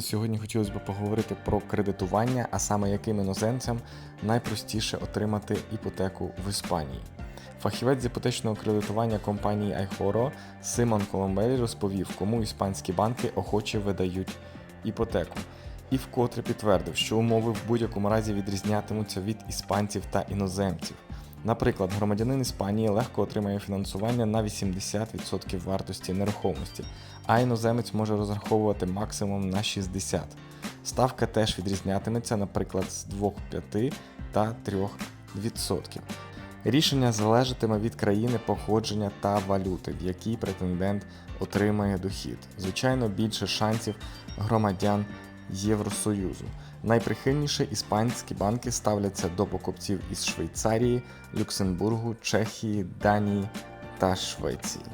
сьогодні хотілося б поговорити про кредитування, а саме яким іноземцям найпростіше отримати іпотеку в Іспанії. Фахівець з іпотечного кредитування компанії iHoro Симон Коломбелі розповів, кому іспанські банки охоче видають іпотеку, і вкотре підтвердив, що умови в будь-якому разі відрізнятимуться від іспанців та іноземців. Наприклад, громадянин Іспанії легко отримає фінансування на 80% вартості нерухомості, а іноземець може розраховувати максимум на 60%. Ставка теж відрізнятиметься, наприклад, з 2,5 та 3%. Рішення залежатиме від країни походження та валюти, в якій претендент отримає дохід. Звичайно, більше шансів громадян Євросоюзу. Найприхильніше іспанські банки ставляться до покупців із Швейцарії, Люксембургу, Чехії, Данії та Швеції.